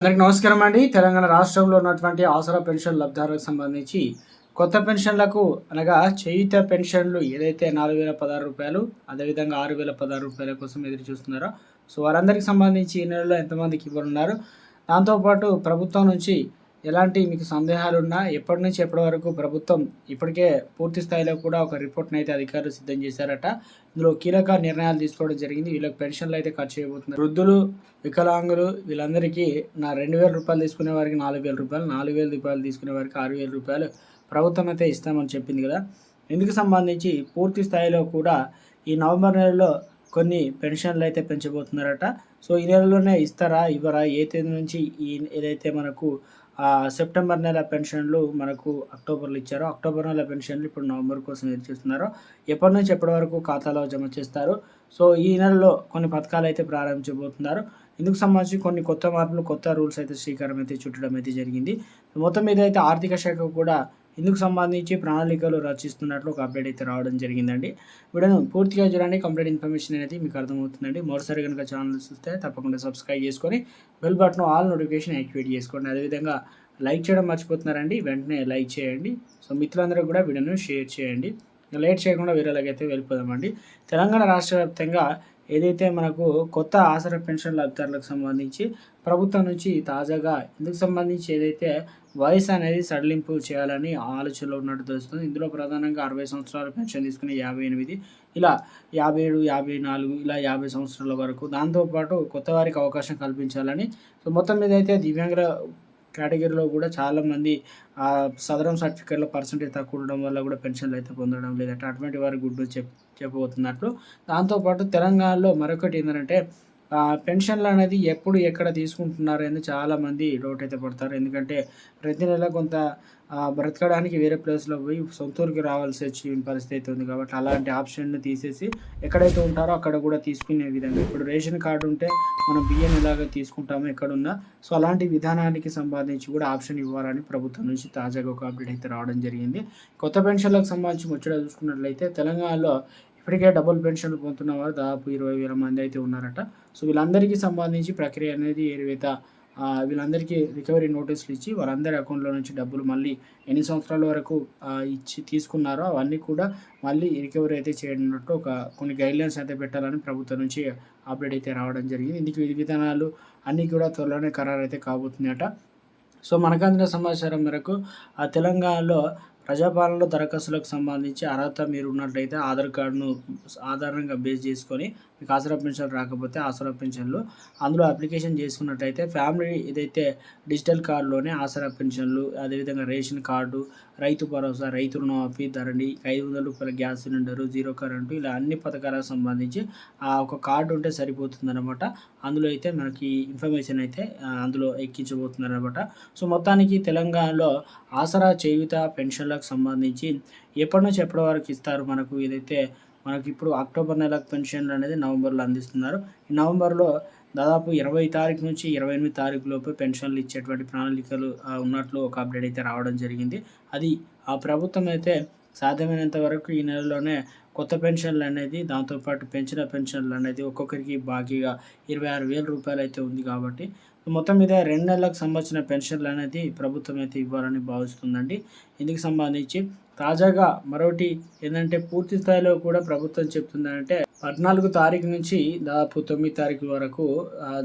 అందరికి నమస్కారం అండి. తెలంగాణ రాష్ట్రంలో ఉన్నటువంటి ఆసరా పెన్షన్ లబ్ధారులకు సంబంధించి కొత్త పెన్షన్లకు అనగా చేయుత పెన్షన్లు ఏదైతే నాలుగు వేల పదహారు రూపాయలు అదేవిధంగా ఆరు వేల పదహారు రూపాయల కోసం ఎదురు చూస్తున్నారో. సో వారందరికి సంబంధించి ఈ నెలలో ఎంతమందికి ఇవ్వనున్నారు? దాంతోపాటు ప్రభుత్వం నుంచి ఎలాంటి మీకు సందేహాలు ఉన్నా ఎప్పటి నుంచి ఎప్పటి వరకు ప్రభుత్వం ఇప్పటికే పూర్తి స్థాయిలో కూడా ఒక రిపోర్ట్ని అయితే అధికారులు సిద్ధం చేశారట. ఇందులో కీలక నిర్ణయాలు తీసుకోవడం జరిగింది. వీళ్ళకి పెన్షన్లు అయితే ఖర్చు చేయబోతున్నారు. వృద్ధులు వికలాంగులు వీళ్ళందరికీ నా రెండు వేల రూపాయలు తీసుకునే వారికి నాలుగు వేల రూపాయలు నాలుగు వేల రూపాయలు తీసుకునే వారికి ఆరు వేల రూపాయలు ప్రభుత్వం అయితే ఇస్తామని చెప్పింది కదా. ఇందుకు సంబంధించి పూర్తి స్థాయిలో కూడా ఈ నవంబర్ నెలలో కొన్ని పెన్షన్లు అయితే పెంచబోతున్నారట. సో ఈ నెలలోనే ఇస్తారా ఇవ్వరా? ఏ తేదీ నుంచి ఈ ఏదైతే మనకు సెప్టెంబర్ నెల పెన్షన్లు మనకు అక్టోబర్లో ఇచ్చారో అక్టోబర్ నెల పెన్షన్లు ఇప్పుడు నవంబర్ కోసం ఎదురు చూస్తున్నారో ఎప్పటి నుంచి ఎప్పటి వరకు ఖాతాలో జమ చేస్తారు? సో ఈ నెలలో కొన్ని పథకాలు అయితే ప్రారంభించబోతున్నారు. ఇందుకు సంబంధించి కొన్ని కొత్త మార్పులు కొత్త రూల్స్ అయితే శ్రీకారం అయితే చుట్టడం అయితే జరిగింది. మొత్తం మీద అయితే ఆర్థిక శాఖ కూడా ఇందుకు సంబంధించి ప్రణాళికలు రచిస్తున్నట్లు ఒక అప్డేట్ అయితే రావడం జరిగిందండి. వీడియోను పూర్తిగా చూడండి. కంప్లీట్ ఇన్ఫర్మేషన్ అనేది మీకు అర్థమవుతుందండి. మరోసారి కనుక ఛానల్ చూస్తే తప్పకుండా సబ్స్క్రైబ్ చేసుకొని bell button all notification activate చేసుకోండి. అదేవిధంగా లైక్ చేయడం మర్చిపోతున్నారండి. వెంటనే లైక్ చేయండి. సో మిత్రులందరూ కూడా వీడియోను షేర్ చేయండి. లేట్ చేయకుండా వీరేలాగైతే వెళ్ళిపోదామండి. తెలంగాణ రాష్ట్ర వ్యాప్తంగా ఏదైతే మనకు కొత్త ఆసరా పెన్షన్ లబ్ధిదారులకు సంబంధించి ప్రభుత్వం నుంచి తాజాగా ఇందుకు సంబంధించి ఏదైతే వయసు అనేది సడలింపు చేయాలని ఆలోచనలో ఉన్నట్టు తెలుస్తుంది. ఇందులో ప్రధానంగా అరవై సంవత్సరాల పెన్షన్ తీసుకుని యాభై ఎనిమిది ఇలా యాభై ఏడు యాభై నాలుగు ఇలా యాభై సంవత్సరాల వరకు. దాంతోపాటు కొత్త వారికి అవకాశం కల్పించాలని. సో మొత్తం మీద అయితే దివ్యాంగుల కేటగిరీలో కూడా చాలామంది ఆ సదరం సర్టిఫికేట్లో పర్సంటేజ్ తక్కువ ఉండడం వల్ల కూడా పెన్షన్లు అయితే పొందడం లేదంటే అటువంటి వారి గుడ్డు చెప్ చెప్పబోతున్నట్లు. దాంతోపాటు తెలంగాణలో మరొకటి ఏంటంటే పెన్షన్లు అనేది ఎప్పుడు ఎక్కడ తీసుకుంటున్నారు అని చాలామంది డౌట్ అయితే పడతారు. ఎందుకంటే ప్రతి నెల కొంత బ్రతకడానికి వేరే ప్లేస్లో పోయి సొంత ఊరికి రావాల్సి వచ్చిన పరిస్థితి అయితే ఉంది కాబట్టి అలాంటి ఆప్షన్ని తీసేసి ఎక్కడైతే ఉంటారో అక్కడ కూడా తీసుకునే విధంగా. ఇప్పుడు రేషన్ కార్డు ఉంటే మనం బియ్యం ఎలాగ తీసుకుంటామో ఎక్కడున్నా సో అలాంటి విధానానికి సంబంధించి కూడా ఆప్షన్ ఇవ్వాలని ప్రభుత్వం నుంచి తాజాగా ఒక అప్డేట్ అయితే రావడం జరిగింది. కొత్త పెన్షన్లకు సంబంధించి ముచ్చట చూసుకున్నట్లయితే తెలంగాణలో ఇప్పటికే డబుల్ పెన్షన్లు పొందుతున్న వారు దాదాపు ఇరవై వేల మంది అయితే ఉన్నారట. సో వీళ్ళందరికీ సంబంధించి ప్రక్రియ అనేది ఏరువేత వీళ్ళందరికీ రికవరీ నోటీసులు ఇచ్చి వారందరి అకౌంట్లో నుంచి డబ్బులు మళ్ళీ ఎన్ని సంవత్సరాల వరకు ఇచ్చి తీసుకున్నారో అవన్నీ కూడా మళ్ళీ రికవరీ అయితే చేయనున్నట్టు ఒక కొన్ని గైడ్లైన్స్ అయితే పెట్టాలని ప్రభుత్వం నుంచి అప్డేట్ అయితే రావడం జరిగింది. ఇందుకు విధి విధానాలు అన్నీ కూడా త్వరలోనే ఖరారు అయితే కాబోతుందట సో మనకు అందిన సమాచారం మేరకు ఆ తెలంగాణలో ప్రజాపాలనలో దరఖాస్తులకు సంబంధించి అర్హత మీరు ఉన్నట్లయితే ఆధార్ కార్డును ఆధారంగా బేస్ చేసుకొని మీకు ఆసరా పెన్షన్ రాకపోతే ఆసరా పెన్షన్లు అందులో అప్లికేషన్ చేసుకున్నట్టయితే ఫ్యామిలీ ఏదైతే డిజిటల్ కార్డులోనే ఆసరా పెన్షన్లు అదేవిధంగా రేషన్ కార్డు రైతు భరోసా రైతు రుణమాఫీ ధరణి ఐదు వందల రూపాయల గ్యాస్ సిలిండరు జీరో కరెంటు ఇలా అన్ని పథకాలకు సంబంధించి ఆ ఒక కార్డు ఉంటే సరిపోతుంది అనమాట అందులో అయితే మనకి ఇన్ఫర్మేషన్ అయితే అందులో ఎక్కించబోతున్నారు అనమాట సో మొత్తానికి తెలంగాణలో ఆసరా చేయుత నెలకు సంబంధించి ఎప్పటి నుంచి ఎప్పటి వరకు ఇస్తారు మనకు ఏదైతే మనకి ఇప్పుడు అక్టోబర్ నెలకు పెన్షన్లు అనేది నవంబర్లో అందిస్తున్నారు. ఈ నవంబర్లో దాదాపు ఇరవై తారీఖు నుంచి ఇరవై ఎనిమిది తారీఖు లోపు పెన్షన్లు ఇచ్చేటువంటి ప్రణాళికలు ఉన్నట్లు ఒక అప్డేట్ అయితే రావడం జరిగింది. అది ఆ ప్రభుత్వం అయితే సాధ్యమైనంత వరకు ఈ నెలలోనే కొత్త పెన్షన్లు అనేది దాంతోపాటు పెంచిన పెన్షన్లు అనేది ఒక్కొక్కరికి బాకీగా ఇరవై ఆరు వేల రూపాయలు అయితే ఉంది కాబట్టి మొత్తం మీద రెండు నెలలకు సంబంధించిన పెన్షన్లు అనేది ప్రభుత్వం అయితే ఇవ్వాలని భావిస్తుందండి. ఇందుకు సంబంధించి తాజాగా మరొకటి ఏంటంటే పూర్తి స్థాయిలో కూడా ప్రభుత్వం చెప్తుందంటే పద్నాలుగు తారీఖు నుంచి దాదాపు తొమ్మిది తారీఖు వరకు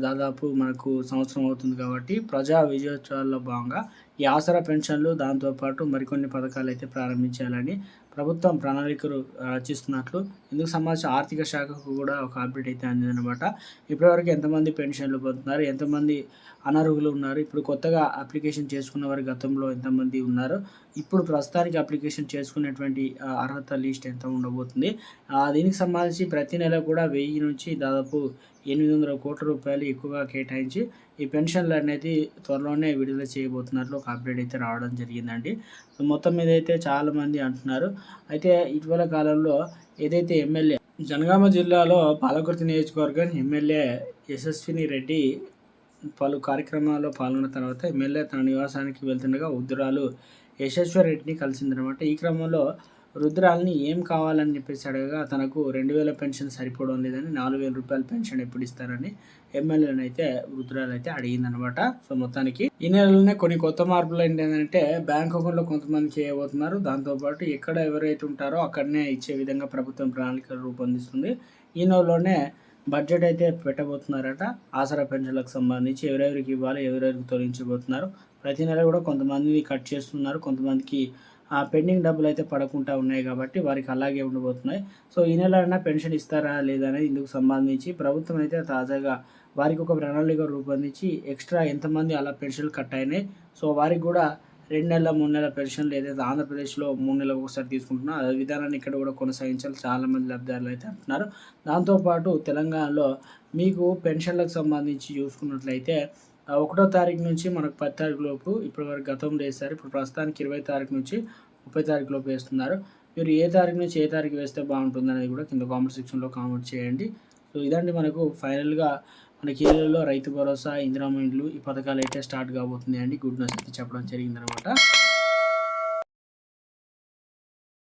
దాదాపు మనకు సంవత్సరం అవుతుంది కాబట్టి ప్రజా విజయోత్సవాల్లో భాగంగా ఈ ఆసరా పెన్షన్లు దాంతోపాటు మరికొన్ని పథకాలు అయితే ప్రారంభించాలని ప్రభుత్వం ప్రణాళికలు రచిస్తున్నట్లు ఇందుకు సంబంధించిన ఆర్థిక శాఖకు కూడా ఒక అప్డేట్ అయితే అందిందనమాట ఇప్పటివరకు ఎంతమంది పెన్షన్లు పొందుతున్నారు ఎంతమంది అనర్హులు ఉన్నారు ఇప్పుడు కొత్తగా అప్లికేషన్ చేసుకున్న వారి గతంలో ఎంతమంది ఉన్నారు ఇప్పుడు ప్రస్తుతానికి అప్లికేషన్ చేసుకునేటువంటి అర్హత లిస్ట్ ఎంత ఉండబోతుంది దీనికి సంబంధించి ప్రతి నెల కూడా వెయ్యి నుంచి దాదాపు ఎనిమిది వందల కోట్ల రూపాయలు ఎక్కువగా కేటాయించి ఈ పెన్షన్లు అనేది త్వరలోనే విడుదల చేయబోతున్నట్లు ఒక అప్డేట్ అయితే రావడం జరిగిందండి. సో మొత్తం మీద అయితే చాలామంది అంటున్నారు. అయితే ఇటీవల కాలంలో ఏదైతే ఎమ్మెల్యే జనగామ జిల్లాలో పాలకుర్తి నియోజకవర్గం ఎమ్మెల్యే యశస్విని రెడ్డి పలు కార్యక్రమాల్లో పాల్గొన్న తర్వాత ఎమ్మెల్యే తన నివాసానికి వెళ్తుండగా ఉద్దురాలు యశస్వర్ రెడ్డిని కలిసిందనమాట ఈ క్రమంలో రుద్రాల్ని ఏం కావాలని చెప్పేసి అడగగా తనకు రెండు వేల పెన్షన్ సరిపోవడం లేదని నాలుగు వేల రూపాయల పెన్షన్ ఎప్పుడు ఇస్తారని ఎమ్మెల్యేని అయితే రుద్రాలు అయితే అడిగిందనమాట. సో మొత్తానికి ఈ నెలలోనే కొన్ని కొత్త మార్పులు ఏంటంటే బ్యాంక్ అకౌంట్లో కొంతమంది చేయబోతున్నారు. దాంతోపాటు ఎక్కడ ఎవరైతే ఉంటారో అక్కడనే ఇచ్చే విధంగా ప్రభుత్వం ప్రణాళికలు రూపొందిస్తుంది. ఈ నెలలోనే బడ్జెట్ అయితే పెట్టబోతున్నారట. ఆసరా పెన్షన్లకు సంబంధించి ఎవరెవరికి ఇవ్వాలి ఎవరెవరికి తొలగించబోతున్నారు. ప్రతి నెల కూడా కొంతమందిని కట్ చేస్తున్నారు. కొంతమందికి పెండింగ్ డబ్బులు అయితే పడకుండా ఉన్నాయి కాబట్టి వారికి అలాగే ఉండబోతున్నాయి. సో ఈ నెల అయినా పెన్షన్ ఇస్తారా లేదా అనేది ఇందుకు సంబంధించి ప్రభుత్వం అయితే తాజాగా వారికి ఒక ప్రణాళిక రూపొందించి ఎక్స్ట్రా ఎంతమంది అలా పెన్షన్లు కట్ అయినాయి సో వారికి కూడా రెండు నెలల మూడు నెలల పెన్షన్లు ఏదైతే ఆంధ్రప్రదేశ్లో మూడు నెలలకు ఒకసారి తీసుకుంటున్నా అదే విధానాన్ని ఇక్కడ కూడా కొనసాగించాలి చాలామంది లబ్ధిదారులు అయితే అంటున్నారు. దాంతోపాటు తెలంగాణలో మీకు పెన్షన్లకు సంబంధించి చూసుకున్నట్లయితే ఒకటో తారీఖు నుంచి మనకు పది తారీఖు లోపు ఇప్పటి వరకు గతంలో వేస్తారు ఇప్పుడు ప్రస్తుతానికి ఇరవై తారీఖు నుంచి ముప్పై తారీఖు లోపు వేస్తున్నారు. మీరు ఏ తారీఖు నుంచి ఏ తారీఖు వేస్తే బాగుంటుంది అనేది కూడా కింద కామెంట్ సెక్షన్లో కామెంట్ చేయండి. సో ఇదండి మనకు ఫైనల్గా మనకి ఏరియాలో రైతు భరోసా ఇందిరామైండ్లు ఈ పథకాలు అయితే స్టార్ట్ కాబోతున్నాయండి గుడ్ న్యూస్ అయితే చెప్పడం జరిగిందనమాట.